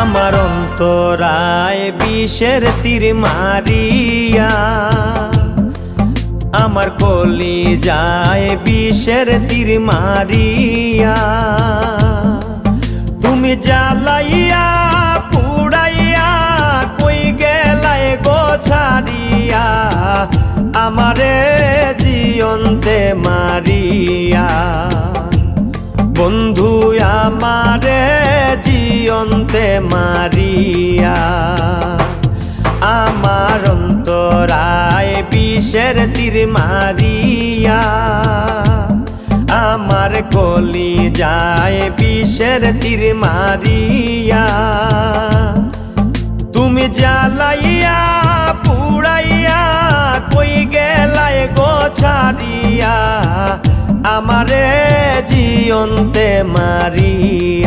আমার অন্তরায় বিষের তীর মারিয়া, আমার কলি যায় বিষের তীর মারিয়া, তুমি জ্বালাইয়া, পুড়াইয়া, কই গেলাই গো ছাড়িয়া, আমারে জিয়ন্তে মারিয়া। বন্ধু, আমারে জিয়ন্তে মারিয়া, আমার অন্তরায় বিষের তীর মারিয়া, আমার কলি যায় বিষের তীর মারিয়া, তুমি জ্বালাইয়া, পুড়াইয়া, কই গেলাই গো ছাড়িয়া, আমারে জিয়ন্তে মারিয়া।